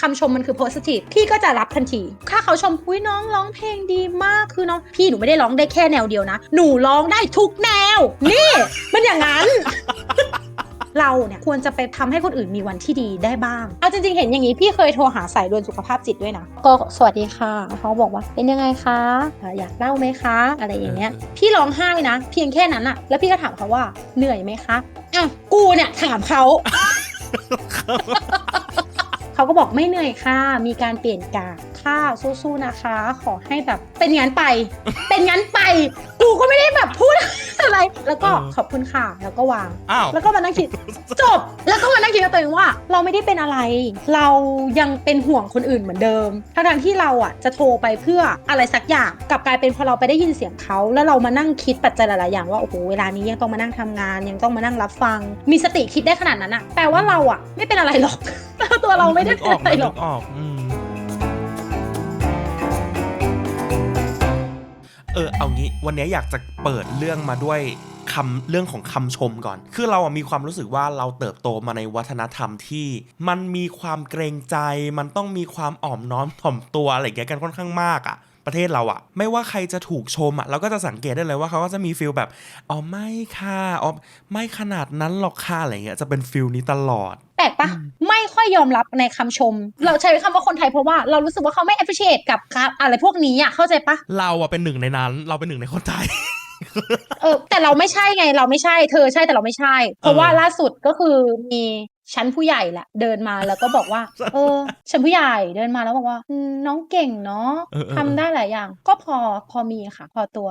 คำชมมันคือ positive พี่ก็จะรับทันที ถ้าเขาชมอุ้ยน้องร้องเพลงดีมากคือน้องพี่หนูไม่ได้ร้องได้แค่แนวเดียวนะ หนูร้องได้ทุกแนว นี่ มันอย่างนั้น เราเนี่ยควรจะไปทำให้คนอื่นมีวันที่ดีได้บ้าง เอาจริงๆ เห็นอย่างนี้พี่เคยโทรหาสายด่วนสุขภาพจิตด้วยนะ ก็สวัสดีค่ะ เขาบอกว่าเป็นยังไงคะอ่าอยากเล่าไหมคะ อะไรอย่างเงี้ย พี่ร้องไห้นะ เพียงแค่นั้นอะแล้วพี่ก็ถามเขาว่าเหนื่อยไหมคะอะกูเนี่ยถามเขา เขาก็บอกไม่เหนื่อยค่ะ มีการเปลี่ยนกาค่ะสู้ๆนะคะ ขอให้แบบเป็นงั้นไป เป็นงั้นไป กูก็ไม่ได้แบบพูดอะไร แล้วก็เออขอบคุณค่ะ แล้วก็วาง อ้าว แล้วก็มานั่งคิด จบ แล้วก็มานั่งคิดกับตัวเองว่า เราไม่ได้เป็นอะไร เรายังเป็นห่วงคนอื่นเหมือนเดิม ทั้งๆที่เราอะจะโทรไปเพื่ออะไรสักอย่าง กลับกลายเป็นพอเราไปได้ยินเสียงเขา แล้วเรามานั่งคิดปัจจัยหลายๆอย่างว่า โอ้โห เวลานี้ยังต้องมานั่งทำงาน ยังต้องมานั่งรับฟัง มีสติคิดได้ขนาดนั้นอะ แปลว่าเราอะไม่เป็นอะไรหรอก ตัวเราไม่ได้นึกเป็อนอกอะไรนะหรนึอก กออกอืมเออเอางี้วันนี้อยากจะเปิดเรื่องมาด้วยคำเรื่องของคำชมก่อน คือเราอะมีความรู้สึกว่าเราเติบโตมาในวัฒนธรรมที่มันมีความเกรงใจ มันต้องมีความอ่อมน้อมถ่อมตัวอะไรอย่างเงี้ยกันค่อนข้างมากอะ ประเทศเราอะไม่ว่าใครจะถูกชมอะเราก็จะสังเกตได้เลยว่าเขาก็จะมีฟิลแบบอ๋อไม่ค่ะอ๋อไม่ขนาดนั้นหรอกค่ะอะไรเงี้ยจะเป็นฟิลนี้ตลอดแปลกปะไม่ค่อยยอมรับในคำชม เราใช้คำว่าคนไทยเพราะว่าเรารู้สึกว่าเขาไม่ appreciate กับครับอะไรพวกนี้อะเข้าใจปะเราอะเป็นหนึ่งในนั้น เราเป็นหนึ่งในคนไทยเออแต่เราไม่ใช่ไงเราไม่ใช่เธอใช่แต่เราไม่ใช่ เพราะว่าล่าสุดก็คือมี ชั้นผู้ใหญ่แหละเดินมาแล้วก็บอกว่า เออชั้นผู้ใหญ่เดินมาแล้วบอกว่าอืมน้องเก่งเนาะเออเออทำได้หลายอย่าง ก็พอพอมีค่ะ พอตัว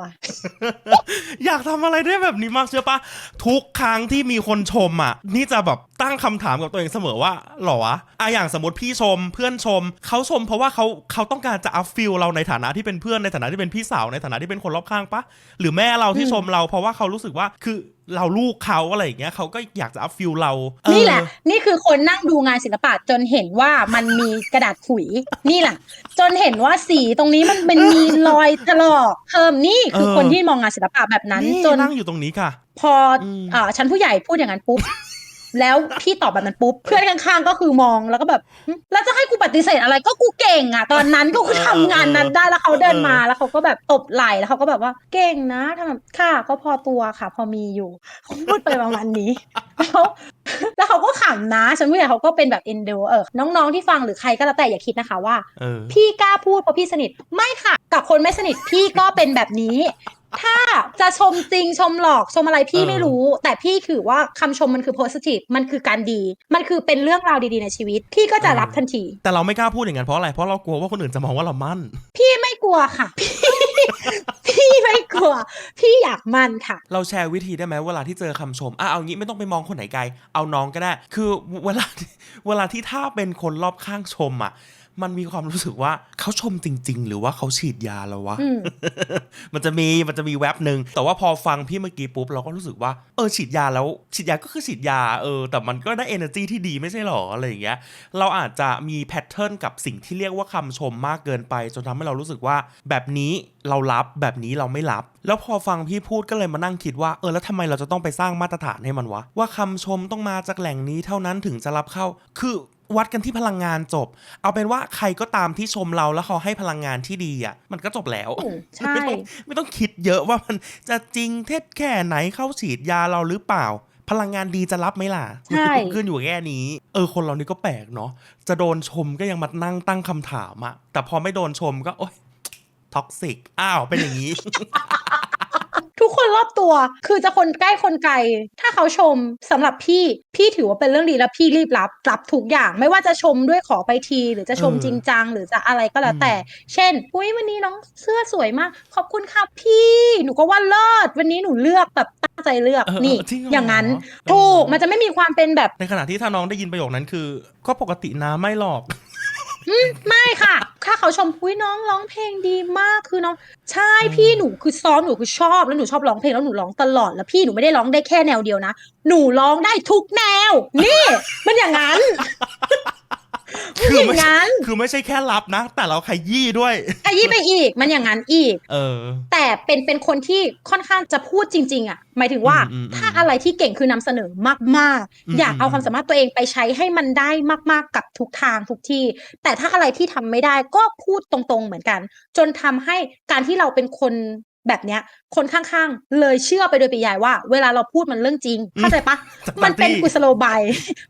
อยากทำอะไรได้แบบนี้มากเชื่อปะทุกครั้งที่มีคนชมอะ นี่จะแบบตั้งคำถามกับตัวเองเสมอว่าหรอวะอะอย่างสมมติพี่ชมเพื่อนชมเขาชม เพราะว่าเขาเขาต้องการจะอัพฟิลเราในฐานะที่เป็นเพื่อนในฐานะที่เป็นพี่สาวในฐานะที่เป็นคนรอบข้างปะหรือแม่เราที่อืมชมเราเพราะว่าเขารู้สึกว่าคือ เราลูกเขาอะไรอย่างเงี้ยเขาก็อยากจะอัพฟิลเราเออนี่แหละ นี่คือคนนั่งดูงานศิลปะจนเห็นว่ามันมีกระดาษขุย นี่แหละ จนเห็นว่าสีตรงนี้มันเป็นมีรอยถลอกเพิ่มนี่คือเออคนที่มองงานศิลปะแบบนั้นนี่จนนั่งอยู่ตรงนี้ค่ะ พออมอ่าชั้นผู้ใหญ่พูดอย่างนั้นปุ๊บ แล้วพี่ตอบแบบนั้นปุ๊บเพื่อนข้างๆก็คือมองแล้วก็แบบหึแล้วจะให้กูปฏิเสธอะไรก็กูเก่งอะ ตอนนั้นก็กูทำงานนั้นได้แล้วเขาเดินมาแล้วเขาก็แบบตบไหล่แล้วเขาก็แบบว่าเก่งนะทำแบบค่ะก็พอตัวค่ะ พอมีอยู่เขาพูดไปประมาณนี้แล้วแล้วเขาก็ขำนะชั้นผู้ใหญ่เขาก็เป็นแบบเอ็นดูเออน้องๆที่ฟังหรือใครก็แล้วแต่อย่าคิดนะคะว่าเออพี่กล้าพูดเพราะพี่สนิทไม่ค่ะ กับคนไม่สนิทพี่ก็เป็นแบบนี้ ถ้าจะชมจริงชมหลอกชมอะไรพี่เออไม่รู้ แต่พี่ถือว่าคำชมมันคือ positive มันคือการดี มันคือเป็นเรื่องราวดีๆในชีวิต พี่ก็จะรับทันที แต่เราไม่กล้าพูดอย่างนั้นเพราะอะไร เพราะเรากลัวว่าคนอื่นจะมองว่าเรามั่น พี่ไม่กลัวค่ะ พี่พี่ไม่กลัว พี่อยากมันค่ะ เราแชร์วิธีได้ไหมเวลาที่เจอคำชมอะเอางี้ไม่ต้องไปมองคนไหนไกล เอาน้องก็ได้ คือเวลาเวลาที่ถ้าเป็นคนรอบข้างชมอะ มันมีความรู้สึกว่าเขาชมจริง ๆ หรือว่าเขาฉีดยาแล้ววะอืมมันจะมีมันจะมีแว็บหนึ่งแต่ว่าพอฟังพี่เมื่อกี้ปุ๊บเราก็รู้สึกว่าเออฉีดยาแล้วฉีดยาก็คือฉีดยาเออแต่มันก็ได้ energy ที่ดีไม่ใช่หรออะไรอย่างเงี้ยเราอาจจะมีแพทเทิร์นกับสิ่งที่เรียกว่าคำชมมากเกินไป จนทำให้เรารู้สึกว่าแบบนี้เรารับแบบนี้เราไม่รับ แล้วพอฟังพี่พูดก็เลยมานั่งคิดว่าเออแล้วทำไมเราจะต้องไปสร้างมาตรฐานให้มันวะ ว่าคำชมต้องมาจากแหล่งนี้เท่านั้นถึงจะรับเข้า คือ วัดกันที่พลังงานจบ เอาเป็นว่าใครก็ตามที่ชมเราแล้วเขาให้พลังงานที่ดีอะ มันก็จบแล้วอืมใช่ไม่ต้องไม่ต้องคิดเยอะว่ามันจะจริงเท็จแค่ไหนเข้าฉีดยาเราหรือเปล่าพลังงานดีจะรับไหมล่ะใช่ขึ้นอยู่แค่นี้ เออ คนเรานี่ก็แปลกเนาะ จะโดนชมก็ยังมานั่งตั้งคำถามอะแต่พอไม่โดนชมก็ โอ๊ย ท็อกซิก อ้าว เป็นอย่างนี้ ทุกคนรอบตัว คือจะคนใกล้คนไกล ถ้าเขาชมสำหรับพี่พี่ถือว่าเป็นเรื่องดีแล้วพี่รีบรับรับทุกอย่าง ไม่ว่าจะชมด้วยขอไปที หรือจะชมเออจริงจังหรือจะอะไรก็แล้วแต่อืมเช่นอุ้ยวันนี้น้องเสื้อสวยมาก ขอบคุณค่ะพี่หนูก็ว่าเลิศวันนี้หนูเลือกแบบตั้งใจเลือกเออนี่จริงเหรออย่างนั้นเออถูกมันจะไม่มีความเป็นแบบในขณะที่ถ้าน้องได้ยินประโยคนั้นคือ ก็ปกตินะไม่หรอก ไม่ค่ะ ถ้าเขาชมอุ้ยน้องร้องเพลงดีมากคือน้องใช่พี่หนูคือซ้อมหนูคือชอบแล้วหนูชอบร้องเพลงแล้วหนูร้องตลอดแล้วพี่หนูไม่ได้ร้องได้แค่แนวเดียวนะหนูร้องได้ทุกแนว นี่ มันอย่างนั้น คืออย่างไม่ใช่นั้น คือไม่ใช่แค่รับนะ แต่เราขยี้ด้วย ขยี้ไปอีกมันอย่างนั้นอีก เออ แต่เป็นเป็นคนที่ค่อนข้างจะพูดจริง ๆ อะ หมายถึงว่าอืมอืมถ้าอะไรที่เก่งคือนำเสนอมากอืมๆ อยากเอาอืมความสามารถตัวเองไปใช้ให้มันได้มากๆกับทุกทางทุกที่ แต่ถ้าอะไรที่ทำไม่ได้ก็พูดตรงๆเหมือนกัน จนทำให้การที่เราเป็นคน แบบเนี้ย คนข้างๆ เลยเชื่อไปโดยปริยายว่า เวลาเราพูดมันเรื่องจริง เข้าใจปะทั้งๆมันเป็นที่กุศโลบาย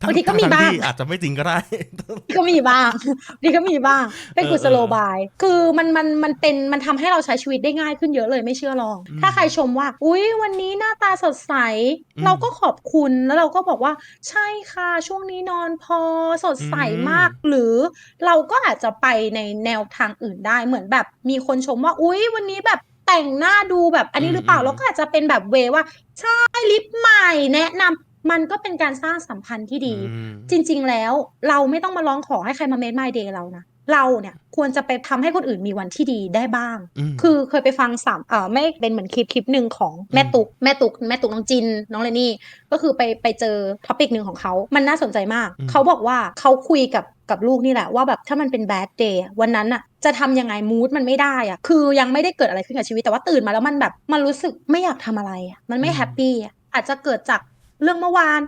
บางทีก็มีทั้ๆบ้างที่อาจจะไม่จริงก็ได้ ก็มีบ้างนี่ก็มีบ้าง เป็นเออกุศโลบาย คือมันมันมันเป็นมันทำให้เราใช้ชีวิตได้ง่ายขึ้นเยอะเลยไม่เชื่อลองอืมถ้าใครชมว่า อุ๊ยวันนี้หน้าตาสดใสอืมเราก็ขอบคุณแล้วเราก็บอกว่า ใช่ค่ะ ช่วงนี้นอนพอสดใสอืมมาก หรือเราก็อาจจะไปในแนวทางอื่นได้เหมือนแบบมีคนชมว่า อุ๊ยวันนี้แบบ แต่งหน้าดูแบบอันนี้หรือเปล่าเราก็อาจจะเป็นแบบเวว่าใช่ลิปใหม่แนะนำมันก็เป็นการสร้างสัมพันธ์ที่ดีอืมจริง ๆ แล้วเราไม่ต้องมาร้องขอให้ใครมาเม d ไมเดย์เรานะเราเนี่ยควรจะไปทำให้คนอื่นมีวันที่ดีได้บ้างอืมคือเคยไปฟังสามเอ่อไม่เป็นเหมือนคลิปคลิปหนึ่งของแม่ตุกแม่ตุกแม่ตุกน้องจิน น้องเลนี่ ก็คือไปไปเจอท็อปิกหนึ่งของเขา มันน่าสนใจมากอืมเขาบอกว่าเขาคุยกับ กับลูกนี่แหละว่าแบบถ้ามันเป็นแบดเดย์วันนั้นอะจะทำยังไงมูดมันไม่ได้อะคือยังไม่ได้เกิดอะไรขึ้นกับชีวิตแต่ว่าตื่นมาแล้วมันแบบมันรู้สึกไม่อยากทำอะไรอะมันไม่แฮปปี้อะอาจจะเกิดจากเรื่องเมื่อวาน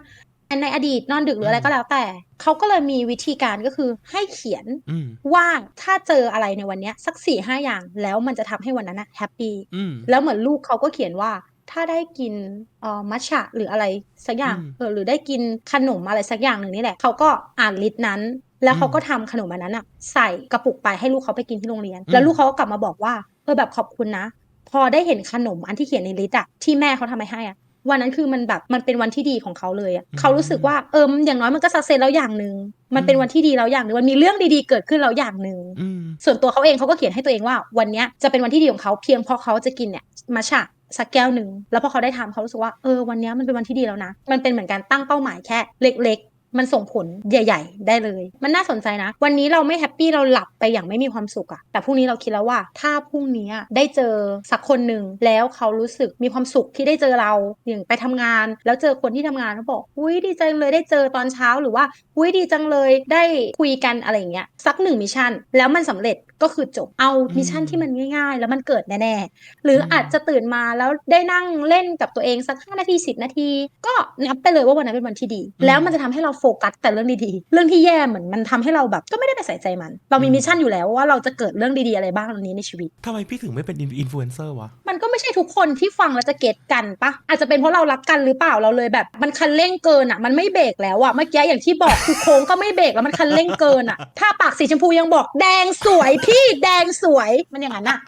ในอดีตนอนดึกหรืออะไรก็แล้วแต่ เขาก็เลยมีวิธีการก็คือให้เขียนอืมว่าถ้าเจออะไรในวันเนี้ยสักสี่ห้าอย่างแล้วมันจะทำให้วันนั้นนะแฮปปี้อืมแล้วเหมือนลูกเขาก็เขียนว่าถ้าได้กินเอ่อมัชชะหรืออะไรสักอย่างอืมเออหรือได้กินขนมอะไรสักอย่างหนึ่งนี่แหละเขาก็อ่านลิสต์นั้น แล้วเขาอืมก็ทำขนมอันนั้นอะใส่กระปุกไปให้ลูกเขาไปกินที่โรงเรียนอืมแล้วลูกเขาก็กลับมาบอกว่าเออแบบขอบคุณนะ พอได้เห็นขนมอันที่เขียนในลิสต์อะที่แม่เขาทำให้ให้อะวันนั้นคือมันแบบมันเป็นวันที่ดีของเขาเลยอะเขารู้สึกว่าเอออย่างน้อยมันก็สักเซนแล้วอย่างหนึ่งมันเป็นวันที่ดีแล้วอย่างหนึ่งมันมีเรื่องดีๆเกิดขึ้นแล้วอย่างหนึ่งอืมส่วนตัวเขาเองเขาก็เขียนให้ตัวเองว่า วันเนี้ยจะเป็นวันที่ดีของเขาเพียงเพราะเขาจะกินเนี่ยมัชฉะสักแก้วหนึ่งแล้วพอเขาได้ทำเขารู้สึกว่าเออวันเนี้ยมันเป็นวันที่ดีแล้วนะ มันเป็นเหมือนการตั้งเป้าหมายแค่เล็กๆ มันส่งผลใหญ่ ๆ ได้เลย มันน่าสนใจนะ วันนี้เราไม่แฮปปี้เราหลับไปอย่างไม่มีความสุขอะแต่พรุ่งนี้เราคิดแล้วว่า ถ้าพรุ่งนี้ได้เจอสักคนหนึ่งแล้วเขารู้สึกมีความสุขที่ได้เจอเราอย่างไปทำงาน แล้วเจอคนที่ทำงานเขาบอกอุ้ยดีใจเลยได้เจอตอนเช้าหรือว่าอุ้ยดีจังเลยได้คุยกันอะไรอย่างเงี้ยสักหนึ่งมิชชั่นแล้วมันสำเร็จก็คือจบเอามิชชั่นที่มันง่าย ๆ แล้วมันเกิดแน่ๆหรืออาจจะตื่นมาแล้วได้นั่งเล่นกับตัวเองสัก5นาที10นาที ก็นับไปเลยว่าวันนั้นเป็นวันที่ดีอืมแล้วมันจะทำให้เราโฟกัสแต่เรื่องดีๆเรื่องที่แย่เหมือนมันทำให้เราแบบก็ไม่ได้ไปใส่ใจมัน เรามีอืมมิชชั่นอยู่แล้วว่าเราจะเกิดเรื่องดีๆอะไรบ้างวันนี้ในชีวิตทำไมพี่ถึงไม่เป็นอินฟลูเอนเซอร์วะมันก็ไม่ใช่ทุกคนที่ฟังแล้วจะเก็ตกันปะอาจจะเป็นเพราะเรารักกันหรือเปล่าเราเลยแบบมันคันเร่งเกินอะมันไม่เบรกแล้วอะเมื่อกี้อย่างที่บอกคือโค้งก็ไม่เบรกแล้วมันคันเร่งเกินอะถ้าปากสีชมพูยังบอกแดงสวยพี่แดงสวยมันอย่างนั้นอะ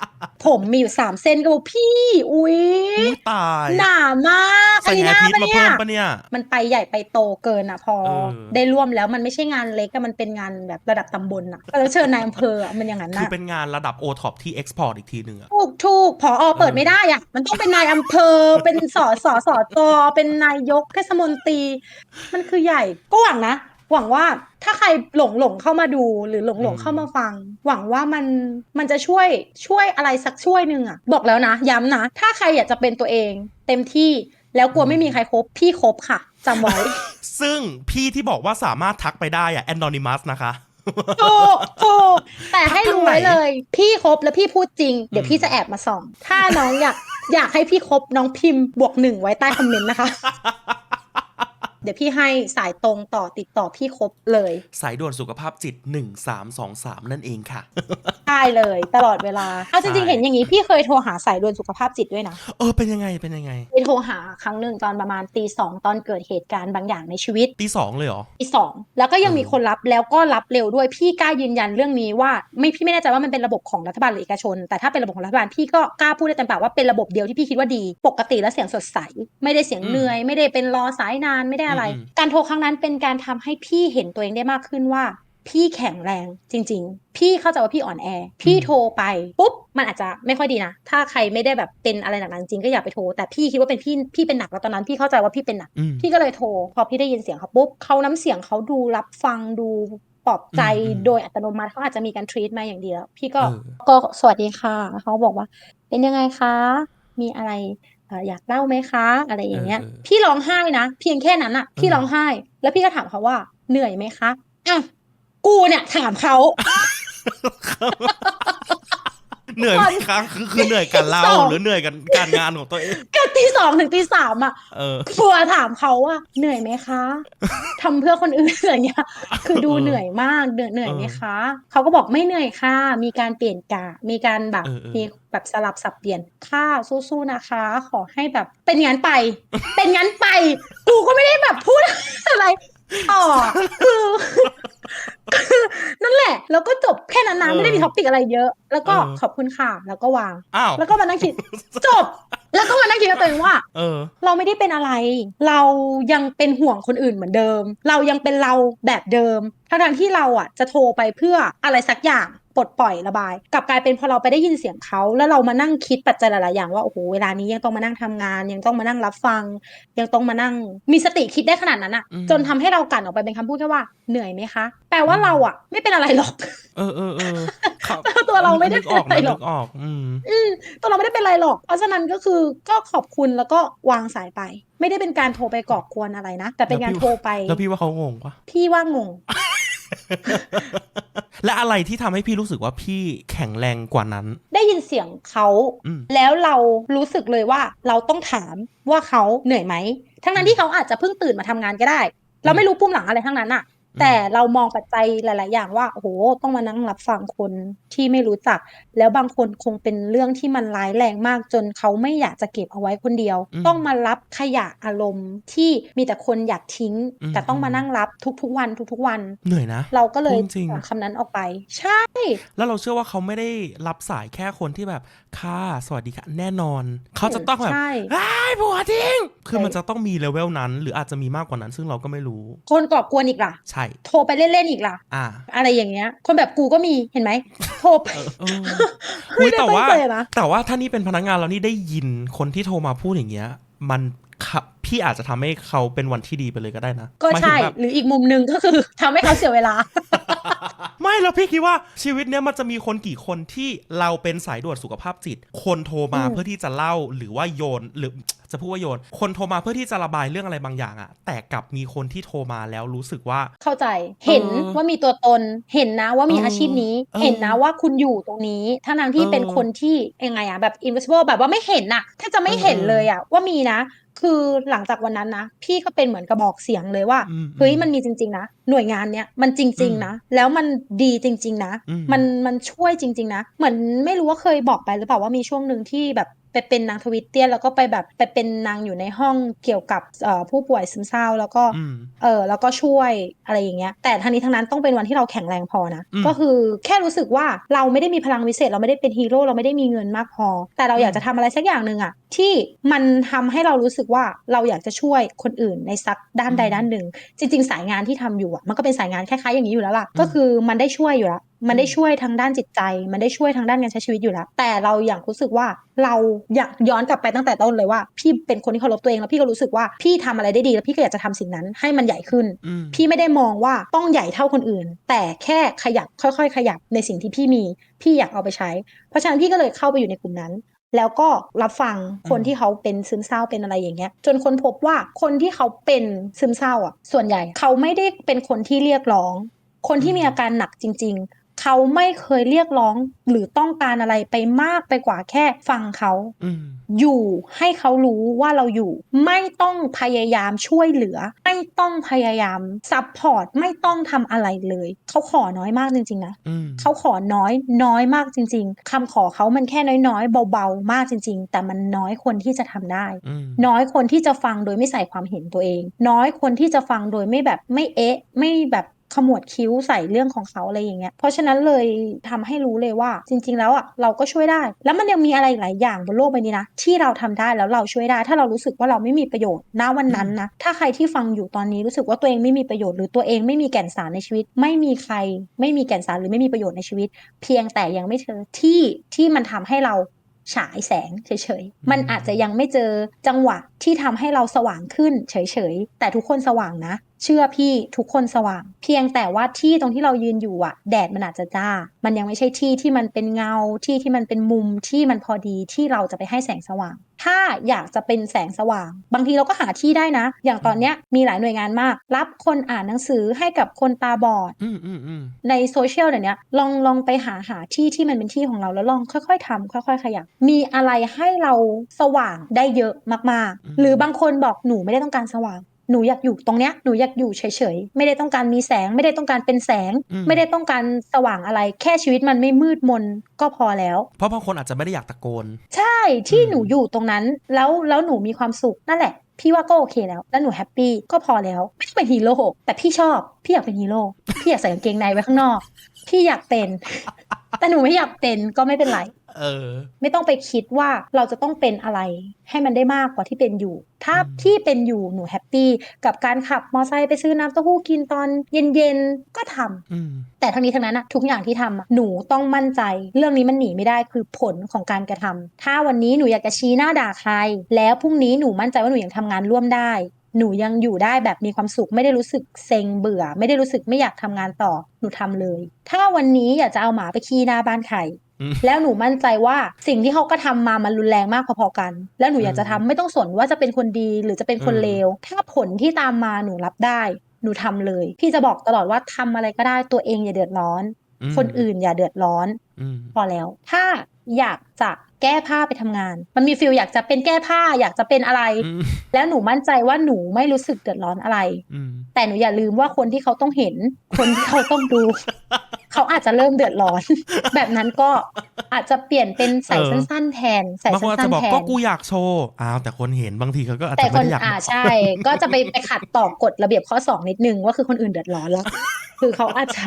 ผมมีอยู่สามเส้นก็บอกพี่ อุ้ยอุ้ยตายหนามากอัใส่นนี้แอหร์น้าพีทปะมาเนี่เพิ่ยมปะเนี่ย มันไปใหญ่ไปโตเกินอะพอเออได้ร่วมแล้วมันไม่ใช่งานเล็กอะมันเป็นงานแบบระดับตำบลอะแล้วเชิญนายอำเภออะมันอย่างนั้นคือนะเป็นงานระดับโอท็อปที่เอ็กซ์พอร์ตอีกทีหนึ่งอะถูกถูกพอเปิดไม่ได้อะมันต้องเป็นนายอำเภอเป็นสอสอสอจอเป็นนายกเทศมนตรี มันคือใหญ่ก็หวังนะ หวังว่าถ้าใครหลงหลงเข้ามาดูหรือหลงหลงเข้ามาฟัง หวังว่ามันมันจะช่วยช่วยอะไรสักช่วยหนึ่งอะบอกแล้วนะ ย้ำนะ ถ้าใครอยากจะเป็นตัวเอง เต็มที่แล้วกลัวไม่มีใครคบพี่คบค่ะจำไว้ ซึ่งพี่ที่บอกว่าสามารถทักไปได้อะแอนนอนิมัสนะคะถูกถูกแต่ให้รู้ไว้ทางไหนเลย พี่คบแล้วพี่พูดจริง เดี๋ยวอืมพี่จะแอบมาส่อง ถ้าน้องอยากอยากให้พี่คบน้องพิมพ์บวกหนึ่งไว้ใต้คอมเมนต์นะคะเดี๋ยวพี่ให้สายตรงต่อติดต่อพี่คบเลย สายด่วนสุขภาพจิต 1323 นั่นเองค่ะ ได้เลยตลอดเวลาเอาจริงๆใช่เห็นอย่างนี้พี่เคยโทรหาสายด่วนสุขภาพจิตด้วยนะ เออเป็นยังไงเป็นยังไงไปโทรหาครั้งหนึ่งตอนประมาณตีสองตอนเกิดเหตุการณ์บางอย่างในชีวิตตีสองเลยเหรอตีสองแล้วก็ยังมีเออคนรับแล้วก็รับเร็วด้วยพี่กล้ายืนยันเรื่องนี้ว่าไม่พี่ไม่แน่ใจว่ามันเป็นระบบของรัฐบาลหรือเอกชน แต่ถ้าเป็นระบบของรัฐบาลพี่ก็กล้าพูดได้เต็มปากว่าเป็นระบบเดียวที่พี่คิดว่าดี ปกติแล้วเสียงสดใส ไม่ได้เสียงเหนื่อย ไม่ได้เป็นรอสายนานไม่ได้อะไร การโทรครั้งนั้นเป็นการทำให้พี่เห็นตัวเองได้มากขึ้นว่า พี่แข็งแรงจริง ๆ พี่เข้าใจว่าพี่อ่อนแอ พี่โทรไปปุ๊บมันอาจจะไม่ค่อยดีนะ ถ้าใครไม่ได้แบบเป็นอะไรหนักๆจริงก็อย่าไปโทร แต่พี่คิดว่าเป็นพี่ พี่เป็นหนักแล้วตอนนั้นพี่เข้าใจว่าพี่เป็นหนักอืมพี่ก็เลยโทร พอพี่ได้ยินเสียงเขาปุ๊บเขาน้ำเสียงเขาดูรับฟังดูปลอบใจอืมอืมโดยอัตโนมัติเขาอาจจะมีการทรีตมาอย่างดีแล้ว พี่ก็เออก็สวัสดีค่ะเขาบอกว่า เป็นยังไงคะ มีอะไรเอ่ออยากเล่าไหมคะ อะไรอย่างเงี้ยเออเออพี่ร้องไห้นะ เพียงแค่นั้นอะพี่เออร้องไห้ แล้วพี่ก็ถามเขาว่า เหนื่อยไหมคะอะกูเนี่ยถามเขา เหนื่อยไหมคะคือคือเหนื่อยกันเล่าสอง หรือเหนื่อยกันการงานของตัวเอง ก็ตีสองถึงตีสามอะเออกลัวถามเขาว่าเหนื่อยไหมคะทำเพื่อคนอื่นอะไรเงี้ยคือดูเออเหนื่อยมากเหนื่อยเหนื่อยไหมเออคะเขาก็บอกไม่เหนื่อยค่ะ มีการเปลี่ยนกะมีการแบบเออเออ มีแบบสลับสับเปลี่ยนค่ะสู้ๆนะคะ ขอให้แบบเป็นงั้นไป เป็นงั้นไป กูก็ไม่ได้แบบพูด อะไรต่อคือคือ นั่นแหละ แล้วก็จบแค่นั้นนะไม่ได้มีท็อปิกอะไรเยอะ แล้วก็ขอบคุณค่ะแล้วก็วางอ้าวแล้วก็มานั่งคิดจบ แล้วก็มานั่งคิดกับตัวเองว่า เออ เราไม่ได้เป็นอะไร เรายังเป็นห่วงคนอื่นเหมือนเดิม เรายังเป็นเราแบบเดิมทั้งๆที่เราอะจะโทรไปเพื่ออะไรสักอย่าง ปลดปล่อยระบาย กลับกลายเป็นพอเราไปได้ยินเสียงเขาแล้วเรามานั่งคิดปัจจัยหลาย ๆ อย่างว่าโอ้โหเวลานี้ยังต้องมานั่งทำงาน ยังต้องมานั่งรับฟัง ยังต้องมานั่งมีสติคิดได้ขนาดนั้นอะอืมจนทำให้เรากลั่นออกไปเป็นคำพูดแค่ว่าเหนื่อยไหมคะ แปลว่าเราอะไม่เป็นอะไรหรอก เออเออเออครับตัวเราไม่ได้นึกออกเป็นอะไรนะหรนึอกกออกอืมอืมตัวเราไม่ได้เป็นไรหรอก เพราะฉะนั้นก็คือก็ขอบคุณแล้วก็วางสายไป ไม่ได้เป็นการโทรไปก่อกวนอะไรนะ แต่เป็นการโทรไป แล้วพี่ว่าเขางงปะพี่ว่างง และอะไรที่ทำให้พี่รู้สึกว่าพี่แข็งแรงกว่านั้น ได้ยินเสียงเขาอืมแล้วเรารู้สึกเลยว่าเราต้องถามว่าเขาเหนื่อยไหมทั้งนั้นที่เขาอาจจะเพิ่งตื่นมาทำงานก็ได้ เราไม่รู้ปุ่มหลังอะไรทั้งนั้นอะ แต่เรามองปัจจัยหลาย ๆ อย่างว่าโอ้โหต้องมานั่งรับฟังคนที่ไม่รู้จัก แล้วบางคนคงเป็นเรื่องที่มันร้ายแรงมาก จนเขาไม่อยากจะเก็บเอาไว้คนเดียวอืมต้องมารับขยะอารมณ์ที่มีแต่คนอยากทิ้งอืมแต่ต้องมานั่งรับทุก ๆ วันทุก ๆ วันเหนื่อยนะ เราก็เลยจริงๆถอนคำนั้นออกไป ใช่ แล้วเราเชื่อว่าเขาไม่ได้รับสายแค่คนที่แบบค่ะสวัสดีค่ะแน่นอน เขาจะต้องแบบใช่ไอ้ายผัวทิ้งคือใช่มันจะต้องมีเลเวลนั้น หรืออาจจะมีมากกว่านั้น ซึ่งเราก็ไม่รู้ คนก่อกวนอีกล่ะใช่โทรไปเล่นๆอีกล่ะ อ่า อะไรอย่างเงี้ย คนแบบกูก็มีเห็นไหมโทรไปเออไม่อุ๊ยได้แต่ว่าตั้งใจนะแต่ว่าถ้านี่เป็นพนักงานแล้วนี่ได้ยินคนที่โทรมาพูดอย่างเงี้ย มันขับพี่อาจจะทำให้เขาเป็นวันที่ดีไปเลยก็ได้นะ ก็หมายถึใช่งแบบหรืออีกมุมหนึ่งก็คือทำให้เขาเสียเวลา ไม่แล้วพี่คิดว่าชีวิตเนี้ยมันจะมีคนกี่คนที่เราเป็นสายด่วนสุขภาพจิต คนโทรมาอืมเพื่อที่จะเล่าหรือว่าโยนหรือจะพูดว่าโยนคนโทรมาเพื่อที่จะระบายเรื่องอะไรบางอย่างอะแต่กลับมีคนที่โทรมาแล้วรู้สึกว่า เข้าใจเห็นเออว่ามีตัวตน เห็นนะว่ามีเอออาชีพนี้เออเห็นนะว่าคุณอยู่ตรงนี้ทั้งนั้นที่เออเป็นคนที่ยังไงอะแบบ invisible แบบว่าไม่เห็นน่ะถ้าจะไม่เออเห็นเลยอะว่ามีนะ คือหลังจากวันนั้นนะ พี่ก็เป็นเหมือนกระบอกเสียงเลยว่าอืมเฮ้ยมันมีจริง ๆ นะ หน่วยงานเนี้ยมันจริง ๆ นะ แล้วมันดีจริง ๆ นะอืมมันมันช่วยจริง ๆ นะ เหมือนไม่รู้ว่าเคยบอกไปหรือเปล่าว่ามีช่วงหนึ่งที่แบบ ไปเป็นนางทวิตเตียนแล้วก็ไปแบบไปเป็นนางอยู่ในห้องเกี่ยวกับเอ่อผู้ป่วยซึมเศร้า แล้วก็อืมเออแล้วก็ช่วยอะไรอย่างเงี้ย แต่ทั้งนี้ทั้งนั้นต้องเป็นวันที่เราแข็งแรงพอนะอืมก็คือแค่รู้สึกว่าเราไม่ได้มีพลังวิเศษ เราไม่ได้เป็นฮีโร่เราไม่ได้มีเงินมากพอ แต่เราอยากจะทำอะไรสักอย่างหนึ่งอะที่มันทำให้เรารู้สึกว่าเราอยากจะช่วยคนอื่นในสักด้านใดด้านหนึ่ง จริง ๆ สายงานที่ทำอยู่อะมันก็เป็นสายงานคล้ายๆอย่างนี้อยู่แล้วล่ะก็คือมันได้ช่วยอยู่แล้ว มันได้ช่วยทางด้านจิตใจ มันได้ช่วยทางด้านการใช้ชีวิตอยู่แล้ว แต่เราอยากรู้สึกว่าเราอยากย้อนกลับไปตั้งแต่ต้นเลยว่า พี่เป็นคนที่เคารพตัวเองแล้วพี่ก็รู้สึกว่าพี่ทำอะไรได้ดีแล้วพี่ก็อยากจะทำสิ่งนั้นให้มันใหญ่ขึ้นอืมพี่ไม่ได้มองว่าต้องใหญ่เท่าคนอื่น แต่แค่ขยับค่อยๆ ขยับในสิ่งที่พี่มี พี่อยากเอาไปใช้ เพราะฉะนั้นพี่ก็เลยเข้าไปอยู่ในกลุ่มนั้นแล้วก็รับฟังคนอืมที่เขาเป็นซึมเศร้าเป็นอะไรอย่างเงี้ย จนคนพบว่าคนที่เขาเป็นซึมเศร้าอะ ส่วนใหญ่เขาไม่ได้เป็นคนที่เรียกร้อง คนที่มีอาการหนักจริง ๆ เขาไม่เคยเรียกร้องหรือต้องการอะไรไปมากไปกว่าแค่ฟังเขาอืมอยู่ให้เขารู้ว่าเราอยู่ ไม่ต้องพยายามช่วยเหลือ ไม่ต้องพยายามซัพพอร์ตไม่ต้องทำอะไรเลย เขาขอน้อยมากจริงๆนะอืมเขาขอน้อยน้อยมากจริง ๆคำขอเขามันแค่น้อยๆ เบาๆ มากจริง ๆ แต่มันน้อยคนที่จะทำได้อืมน้อยคนที่จะฟังโดยไม่ใส่ความเห็นตัวเอง น้อยคนที่จะฟังโดยไม่แบบไม่เอ๊ะ ไม่แบบ ขมวดคิ้วใส่เรื่องของเขาอะไรอย่างเงี้ย เพราะฉะนั้นเลยทำให้รู้เลยว่า จริง ๆ แล้วอะเราก็ช่วยได้ แล้วมันยังมีอะไรหลายอย่างบนโลกใบนี้นะที่เราทำได้แล้วเราช่วยได้ ถ้าเรารู้สึกว่าเราไม่มีประโยชน์ณวันนั้นนะถ้าใครที่ฟังอยู่ตอนนี้รู้สึกว่าตัวเองไม่มีประโยชน์หรือตัวเองไม่มีแก่นสารในชีวิต ไม่มีใคร ไม่มีแก่นสารหรือไม่มีประโยชน์ในชีวิต เพียงแต่ยังไม่เจอที่ที่มันทำให้เรา ฉายแสงเฉยๆ มันอาจจะยังไม่เจอจังหวะที่ทำให้เราสว่างขึ้นเฉยๆ แต่ทุกคนสว่างนะ เชื่อพี่ทุกคนสว่าง เพียงแต่ว่าที่ตรงที่เรายืนอยู่อะแดดมันอาจจะจ้า มันยังไม่ใช่ที่ที่มันเป็นเงาที่ที่มันเป็นมุมที่มันพอดีที่เราจะไปให้แสงสว่าง ถ้าอยากจะเป็นแสงสว่าง บางทีเราก็หาที่ได้นะ อย่างตอนเนี้ยมีหลายหน่วยงานมาก รับคนอ่านหนังสือให้กับคนตาบอดอืมอืมอืมในโซเชียลเดี๋ยวนี้ลองลองไปหาหาที่ที่มันเป็นที่ของเราแล้วลองค่อยๆทำค่อยๆ ขยับ มีอะไรให้เราสว่างได้เยอะมากๆ หรือบางคนบอกหนูไม่ได้ต้องการสว่าง หนูอยากอยู่ตรงเนี้ยหนูอยากอยู่เฉยๆไม่ได้ต้องการมีแสง ไม่ได้ต้องการเป็นแสง ไม่ได้ต้องการสว่างอะไร แค่ชีวิตมันไม่มืดมนก็พอแล้ว เพราะบางคนอาจจะไม่ได้อยากตะโกน ใช่ที่อืมหนูอยู่ตรงนั้น แล้วแล้วหนูมีความสุขนั่นแหละพี่ว่าก็โอเคแล้ว แล้วหนูแฮปปี้ก็พอแล้ว ไม่ต้องเป็นฮีโร่แต่พี่ชอบ พี่อยากเป็นฮีโร่พี่อยากใส่กางเกงในไว้ข้างนอก พี่อยากเป็น แต่หนูไม่อยากเป็นก็ไม่เป็นไร เออ ไม่ต้องไปคิดว่าเราจะต้องเป็นอะไร ให้มันได้มากกว่าที่เป็นอยู่ ถ้าอืมที่เป็นอยู่หนูแฮปปี้กับการขับมอไซค์ไปซื้อน้ำเต้าหู้กินตอนเย็นๆก็ทำอืมแต่ทั้งนี้ทั้งนั้นอะทุกอย่างที่ทำอะหนูต้องมั่นใจ เรื่องนี้มันหนีไม่ได้คือผลของการกระทำถ้าวันนี้หนูอยากจะชี้หน้าด่าใคร แล้วพรุ่งนี้หนูมั่นใจว่าหนูยังทำงานร่วมได้ หนูยังอยู่ได้แบบมีความสุข ไม่ได้รู้สึกเซ็งเบื่อ ไม่ได้รู้สึกไม่อยากทำงานต่อหนูทำเลย ถ้าวันนี้อยากจะเอาหมาไปขี้หน้าบ้านใครอืมแล้วหนูมั่นใจว่าสิ่งที่เขาก็ทำมามันรุนแรงมากพอๆกัน แล้วหนูอยากจะทำไม่ต้องสนว่าจะเป็นคนดีหรือจะเป็นคนอืมเลวถ้าผลที่ตามมาหนูรับได้ หนูทำเลย พี่จะบอกตลอดว่าทำอะไรก็ได้ตัวเองอย่าเดือดร้อนมคนอื่นอย่าเดือดร้อนอืมพอแล้ว ถ้า อยากจะแก้ผ้าไปทำงาน มันมีฟิลอยากจะเป็นแก้ผ้าอยากจะเป็นอะไรอืมแล้วหนูมั่นใจว่าหนูไม่รู้สึกเดือดร้อนอะไรอืมแต่หนูอย่าลืมว่าคนที่เขาต้องเห็น คนที่เขาต้องดู เขาอาจจะเริ่มเดือดร้อน แบบนั้นก็อาจจะเปลี่ยนเป็นใส่เออสั้น ๆ แทนใส่บางคนอาจสั้จะนบอกๆแทก็นกูอยากโชว์อ้าวแต่คนเห็นบางทีเขาก็อาจแต่จะคไม่นได้อยากอ่าใช่ ก็จะไปไปขัดต่อกฎระเบียบข้อสองนิดนึงว่าคือคนอื่นเดือดร้อนแล้วคือเขาอาจจะ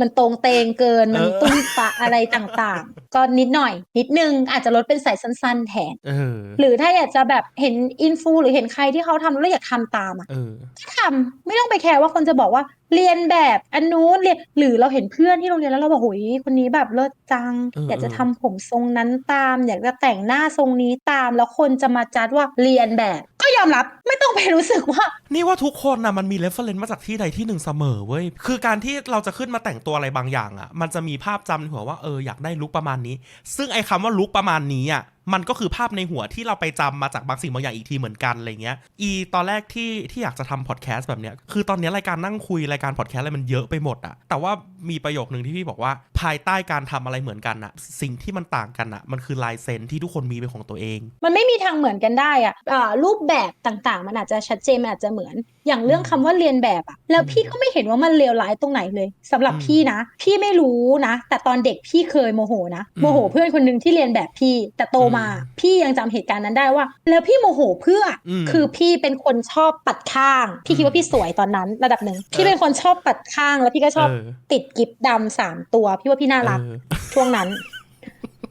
มันตรงเตงเกินมันตุ้มปะอะไรต่างๆ ก็นิดหน่อย นิดนึงอาจจะลดเป็นใส่สั้น ๆ แทนเออหรือถ้าอยากจะแบบเห็นอินฟูหรือเห็นใครที่เขาทำแล้วอยากทำตามอะเออก็ทำไม่ต้องไปแคร์ว่าคนจะบอกว่า เรียนแบบอันนู้นเรียนหรือเราเห็นเพื่อนที่โรงเรียนแล้วเราบอกโหยคนนี้แบบเลิศจัง เอออยากจะเออ ทำผมทรงนั้นตาม อยากจะแต่งหน้าทรงนี้ตาม แล้วคนจะมาจัดว่าเรียนแบบ ก็ยอมรับไม่ต้องไปรู้สึกว่า นี่ว่าทุกคนนะมันมีเรฟเฟรนซ์มาจากที่ใดที่หนึ่งเสมอเว้ย คือการที่เราจะขึ้นมาแต่งตัวอะไรบางอย่างอะ่ะ มันจะมีภาพจำในหัวว่าเอออยากได้ลุคประมาณนี้ ซึ่งไอ้คำว่าลุคประมาณนี้อะ มันก็คือภาพในหัวที่เราไปจำมาจากบางสิ่งบางอย่างอีกทีเหมือนกันอะไรเงี้ย อีตอนแรกที่ที่อยากจะทำพอดแคสต์แบบเนี้ย คือตอนเนี้ยรายการนั่งคุยรายการพอดแคสต์อะไรมันเยอะไปหมดอะแต่ว่ามีประโยคหนึ่งที่พี่บอกว่าภายใต้การทำอะไรเหมือนกันอะสิ่งที่มันต่างกันอะมันคือลายเซ็นที่ทุกคนมีเป็นของตัวเอง มันไม่มีทางเหมือนกันได้อะอ่ารูปแบบต่างๆ มันอาจจะชัดเจนมันอาจจะเหมือน อย่างเรื่องคำว่าเรียนแบบอะแล้วพี่ก็ไม่เห็นว่ามันเลวร้ายตรงไหนเลยสำหรับอืมพี่นะ พี่ไม่รู้นะ แต่ตอนเด็กพี่เคยโมโหนะอืมโมโห เพื่อนคนหนึ่งที่เรียนแบบพี่แต่โตมาอืมพี่ยังจำเหตุการณ์นั้นได้ว่า แล้วพี่โมโหเพื่ออมคือพี่เป็นคนชอบปัดข้าง พี่คิดว่าพี่สวยตอนนั้นระดับหนึ่งพี่เป็นคนชอบปัดข้างแล้วพี่ก็ชอบเออติดกิฟต์ดำสามตัว พี่ว่าพี่น่ารักเออช่วงนั้น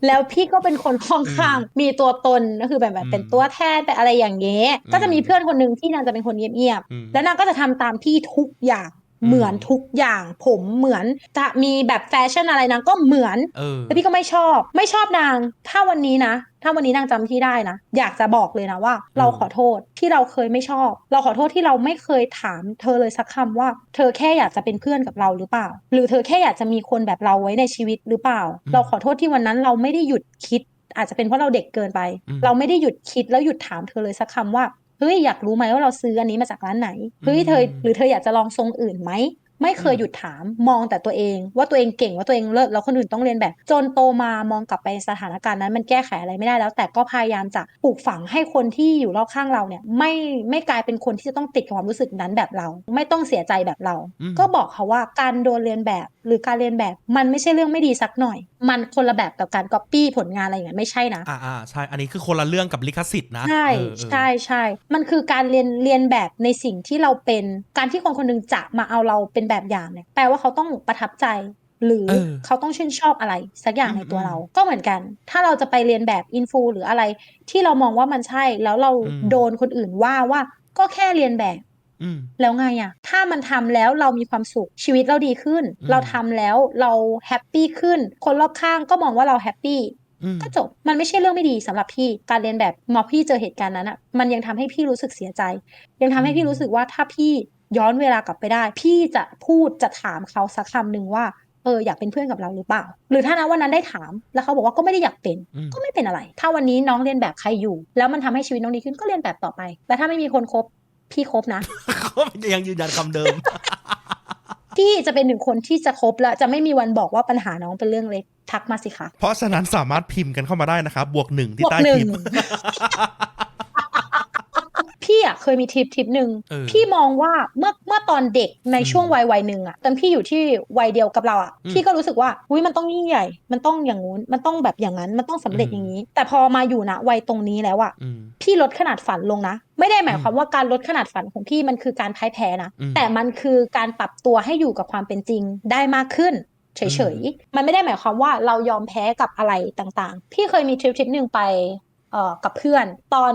แล้วพี่ก็เป็นคนค่อนข้างมีตัวตนก็คือแบบแบบอืมเป็นตัวแทนเป็นอะไรอย่างเงี้ยอืมก็จะมีเพื่อนคนหนึ่งที่นางจะเป็นคนเงียบอืมๆแล้วนางก็จะทำตามพี่ทุกอย่างอืม เหมือนทุกอย่าง ผมเหมือนจะมีแบบแฟชั่นอะไรนางก็เหมือนเออแล้วพี่ก็ไม่ชอบ ไม่ชอบนาง ถ้าวันนี้นะ ถ้าวันนี้นางจำพี่ได้นะ อยากจะบอกเลยนะว่า เราขอโทษที่เราเคยไม่ชอบ เราขอโทษที่เราไม่เคยถามเธอเลยสักคำว่า เธอแค่อยากจะเป็นเพื่อนกับเราหรือเปล่า หรือเธอแค่อยากจะมีคนแบบเราไว้ในชีวิตหรือเปล่าอืมเราขอโทษที่วันนั้นเราไม่ได้หยุดคิดอาจจะเป็นเพราะเราเด็กเกินไปอืมเราไม่ได้หยุดคิดแล้วหยุดถามเธอเลยสักคำว่า เฮ้ยอยากรู้ไหมว่าเราซื้ออันนี้มาจากร้านไหนเฮ้ยเธอหรือเธออยากจะลองทรงอื่นไหม ไม่เคยอืมหยุดถามมองแต่ตัวเอง ว่าตัวเองเก่งว่าตัวเองเลิศแล้วคนอื่นต้องเรียนแบบ จนโตมามองกลับไปสถานการณ์นั้น มันแก้ไขอะไรไม่ได้แล้ว แต่ก็พยายามจะปลูกฝังให้คนที่อยู่รอบข้างเราเนี่ย ไม่ไม่กลายเป็นคนที่จะต้องติดกับความรู้สึกนั้นแบบเรา ไม่ต้องเสียใจแบบเราอืมก็บอกเขาว่าการโดนเรียนแบบ หรือการเรียนแบบมันไม่ใช่เรื่องไม่ดีสักหน่อย มันคนละแบบกับการก๊อปปี้ผลงานอะไรอย่างนั้นไม่ใช่นะอ่าอ่าใช่อันนี้คือคนละเรื่องกับลิขสิทธิ์นะใช่เออเออใช่ใช่มันคือการเรียนเรียนแบบในสิ่งที่เราเป็นการที่คนคนหนึงจะมาเอาเราเป็นแบบอย่างเนี่ยแปลว่าเขาต้องประทับใจ หรือเออเขาต้องชื่นชอบอะไร สักอย่างอืมในตัวอืมเรา ก็เหมือนกัน ถ้าเราจะไปเรียนแบบอินฟูหรืออะไร ที่เรามองว่ามันใช่ แล้วเราอืมโดนคนอื่นว่าว่าก็แค่เรียนแบบอืมแล้วไงอะถ้ามันทำแล้วเรามีความสุขชีวิตเราดีขึ้นอืมเราทำแล้วเราแฮปปี้ขึ้น คนรอบข้างก็มองว่าเราแฮปปี้อืมก็จบมันไม่ใช่เรื่องไม่ดีสำหรับพี่การเรียนแบบมอพี่เจอเหตุการณ์นั้นอะมันยังทำให้พี่รู้สึกเสียใจ ยังทำให้พี่รู้สึกว่าถ้าพี่ ย้อนเวลากลับไปได้ พี่จะพูดจะถามเขาสักคำหนึ่งว่าเอออยากเป็นเพื่อนกับเราหรือเปล่า หรือถ้านะวันนั้นได้ถาม แล้วเขาบอกว่าก็ไม่ได้อยากเป็นอืมก็ไม่เป็นอะไร ถ้าวันนี้น้องเรียนแบบใครอยู่ แล้วมันทำให้ชีวิตน้องดีขึ้นก็เรียนแบบต่อไป แต่ถ้าไม่มีคนคบพี่คบนะก็ยังยืนยันคำเดิมพี่จะเป็นหนึ่งคนที่จะคบและจะไม่มีวันบอกว่าปัญหาน้องเป็นเรื่องเล็กทักมาสิคะเพราะฉะนั้นสามารถพิมพ์กันเข้ามาได้นะครับบวกหนึ่งที่บวกใต้หนึ่คงลิปพี่ อะเคยมีทริปทริปหนึ่งเออพี่มองว่าเมื่อเมื่อตอนเด็กในอืมช่วงวัยวัยหนึ่งอะตอนพี่อยู่ที่วัยเดียวกับเราอะอืมพี่ก็รู้สึกว่าอุ้ยมันต้องยิ่งใหญ่ มันต้องอย่างงู้นมันต้องแบบอย่างนั้นมันต้องสำเร็จอืมอย่างนี้ แต่พอมาอยู่นะวัยตรงนี้แล้วอะอืมพี่ลดขนาดฝันลงนะ ไม่ได้หมายความว่าการลดขนาดฝันของพี่มันคือการพ่ายแพ้นะอืมแต่มันคือการปรับตัวให้อยู่กับความเป็นจริงได้มากขึ้นเฉยๆ มันไม่ได้หมายความว่าเรายอมแพ้กับอะไรต่างๆ พี่เคยมีทริปทริปหนึ่งไปเอ่อ กับเพื่อน ตอน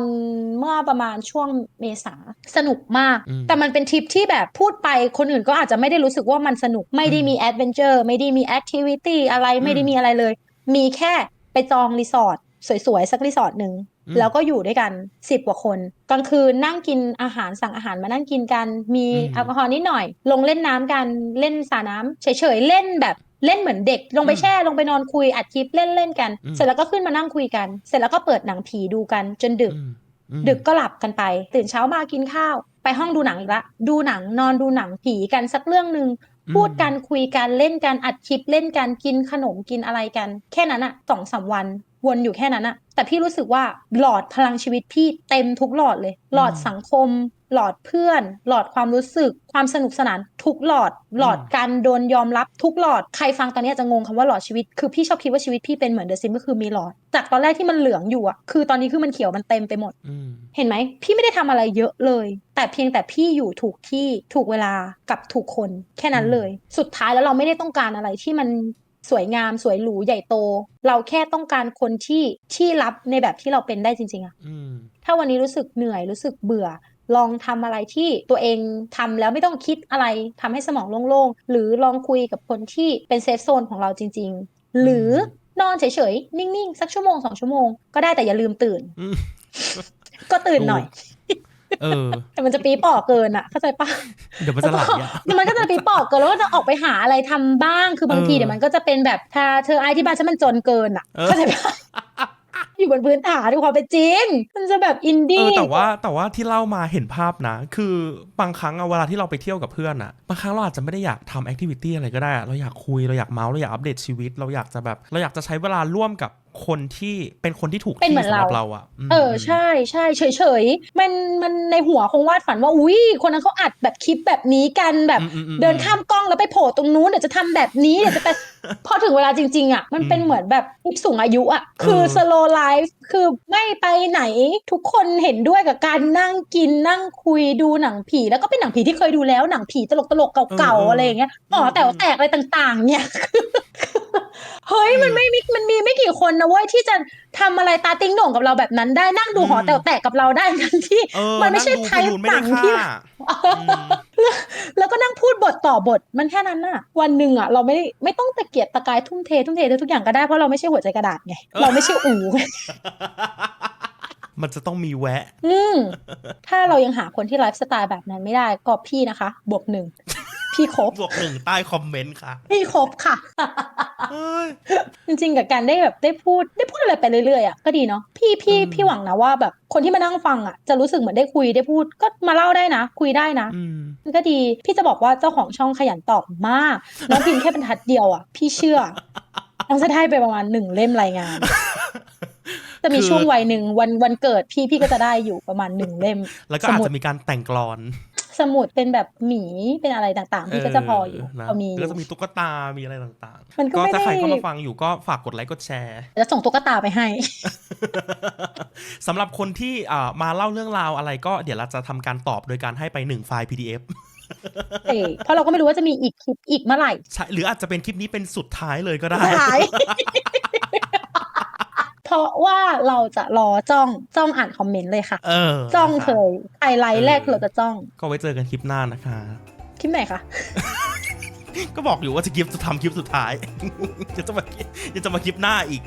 เมื่อประมาณช่วงเมษาสนุกมากอืมแต่มันเป็นทริปที่แบบพูดไปคนอื่นก็อาจจะไม่ได้รู้สึกว่ามันสนุก ไม่ได้มีแอดเวนเจอร์ไม่ได้มีแอคทิวิตี้อะไรไม่ได้มีอะไรเลย มีแค่ไปจองรีสอร์ทสวยๆ สักรีสอร์ทหนึ่งอืมแล้วก็อยู่ด้วยกันสิบกว่าคนกลางคืนนั่งกินอาหารสั่งอาหารมานั่งกินกัน มีอืมแอลกอฮอล์นิดหน่อย ลงเล่นน้ำกันเล่นสระน้ำเฉยๆ เล่นแบบ เล่นเหมือนเด็ก ลงไปแช่ลงไปนอนคุยอัดคลิปเล่นเล่นๆกันอืมเสร็จแล้วก็ขึ้นมานั่งคุยกัน เสร็จแล้วก็เปิดหนังผีดูกันจนดึกอืมอืมดึกก็หลับกันไป ตื่นเช้ามากินข้าว ไปห้องดูหนังอีกละดูหนังนอนดูหนังผีกันสักเรื่องหนึ่งอืมพูดกันคุยกันเล่นกันอัดคลิปเล่นกันกินขนมกินอะไรกัน แค่นั้นอะสองสามวัน วนอยู่แค่นั้นอะแต่พี่รู้สึกว่าหลอดพลังชีวิตพี่เต็มทุกหลอดเลย หลอดสังคม หลอดเพื่อน หลอดความรู้สึก ความสนุกสนานทุกหลอด หลอดการโดนยอมรับทุกหลอดใครฟังตอนนี้อาจจะงงคำว่าหลอดชีวิต คือพี่ชอบคิดว่าชีวิตพี่เป็นเหมือนเดอะซิมก็คือมีหลอด จากตอนแรกที่มันเหลืองอยู่อะคือตอนนี้คือมันเขียวมันเต็มไปหมดอืมเห็นไหมพี่ไม่ได้ทำอะไรเยอะเลย แต่เพียงแต่พี่อยู่ถูกที่ถูกเวลากับถูกคน แค่นั้นเลย สุดท้ายแล้วเราไม่ได้ต้องการอะไรที่มัน สวยงามสวยหรูใหญ่โต เราแค่ต้องการคนที่ที่รับในแบบที่เราเป็นได้จริง ๆอะอืมถ้าวันนี้รู้สึกเหนื่อยรู้สึกเบื่อ ลองทำอะไรที่ตัวเองทำแล้วไม่ต้องคิดอะไรทำให้สมองโล่งๆ หรือลองคุยกับคนที่เป็นเซฟโซนของเราจริง ๆ หรือนอนเฉยๆ นิ่ง ๆ สักชั่วโมงสองชั่วโมงก็ได้แต่อย่าลืมตื่นอืมก็ตื่นหน่อย เออ แต่มันจะปีป่อเกินอะ เข้าใจปะเดี๋ยวมันจะไหลอะแล้วมันก็จะปีป่อเกินแล้วก็จะออกไปหาอะไรทำบ้าง คือบางทีเออเดี๋ยวมันก็จะเป็นแบบถ้าเธอไอายที่บ้านฉันมันจนเกินอะเออเข้าใจปะอยู่บนพื้นฐานด้วยความเป็นจริง มันจะแบบอินเอดี้อแต่ว่าแต่ว่าที่เล่ามาเห็นภาพนะ คือบางครั้งอะเวลาที่เราไปเที่ยวกับเพื่อนอะบางครั้งเราอาจจะไม่ได้อยากทำแอคทิวิตี้อะไรก็ได้อะเราอยากคุย เราอยากเมาส์ เราอยากอัปเดตชีวิต เราอยากจะแบบ เราอยากจะใช้เวลาร่วมกับ คนที่เป็นคนที่ถูกเป็นที่เหมือนสำหรับเราเราอะมเออใช่ใช่เฉยเฉยๆมันมันในหัวคงวาดฝันว่าอุ้ยคนนั้นเขาอัดแบบคลิปแบบนี้กันแบบอืมอืมอืมเดินข้ามกล้องแล้วไปโผล่ตรงนู้นเดี๋ยวจะทำแบบนี้เดี๋ยวจะไปพอถึงเวลาจริง ๆอะมันเป็นอืมเหมือนแบบผู้สูงอายุอะคือเออ slow life คือไม่ไปไหนทุกคนเห็นด้วยกับการนั่งกินนั่งคุยดูหนังผีแล้วก็เป็นหนังผีที่เคยดูแล้วหนังผีตลกตลกๆเก่าๆอะไรอย่างเงี้ยหอแต๋วแตกอะไรต่าง ๆ เนี่ย เฮ้ยมันไม่มีมันมีไม่กี่คนนะเว้ยที่จะทำอะไรตาติ้งโหน่งกับเราแบบนั้นได้นั่งดูหอแต๋วแตกกับเราได้ทั้งที่ เออมันไม่ใช่งดูไทยพยูนไม่ได้หนังฆ่าที่อืมแล้วก็นั่งพูดบทต่อบทมันแค่นั้นน่ะ วันหนึ่งอะเราไม่ได้ไม่ต้องตะเกียกตะกายทุ่มเททุ่มเททุกอย่างก็ได้เพราะเราไม่ใช่หัวใจกระดาษไงเราไม่ใช่อู๋ มันจะต้องมีแวะ อืม ถ้าเรายังหาคนที่ไลฟ์สไตล์แบบนั้นไม่ได้ก็พี่นะคะ บวกหนึ่ง พี่ครบบวกหนึ่งใต้คอมเมนต์ค่ะ พี่ครบค่ะเอ้ยจริงๆกับการได้แบบได้พูดได้พูดอะไรไปเรื่อยๆอะก็ดีเนาะพี่พี่อืมพี่หวังนะว่าแบบคนที่มานั่งฟังอะจะรู้สึกเหมือนได้คุยได้พูดก็มาเล่าได้นะ คุยได้นะอืมมันก็ดีพี่จะบอกว่าเจ้าของช่องขยันตอบมากน้องพิมพ์แค่บรรทัดเดียวอะ พี่เชื่อน้องจะได้ไปประมาณหนึ่งเล่มรายงานจะมีคือช่วงวัยหนึ่งวันวันเกิดพี่พี่ก็จะได้อยู่ประมาณหนึ่งเล่ม แล้วก็สอาจมุดจะมีการแต่งกลอน สมุดเป็นแบบหมีเป็นอะไรต่างๆ พี่ก็จะพออยู่นะพอมีอแล้วยู่ก็จะมีตุ๊กตา มีอะไรต่างมันๆก็ก็ไม่ถ้าใครได้เข้ามาฟังอยู่ก็ฝากกดไลค์กดแชร์จะส่งตุ๊กตาไปให้สำหรับคนที่อ่ามาเล่าเรื่องราวอะไรก็เดี๋ยวเราจะทำการตอบโดยการให้ไปหนึ่งไฟล์ PDF เออเพราะเราก็ไม่รู้ว่าจะมีอีกคลิปอีกเมื่อไหร่ใช่หรืออาจจะเป็นคลิปนี้เป็นสุดท้ายเลยก็ได้สุดท้าย เพราะว่าเราจะรอจ้องจ้องอ่านคอมเมนต์เลยค่ะ เออ จ้องนะคะเคยไฮไลท์แรกเราจะจ้อง ก็ไว้เจอกันคลิปหน้านะคะ คลิปไหนคะ ก็บอกอยู่ว่าจะคลิปจะทำคลิปสุดท้ายยังจะมายังจะมาคลิปหน้าอีก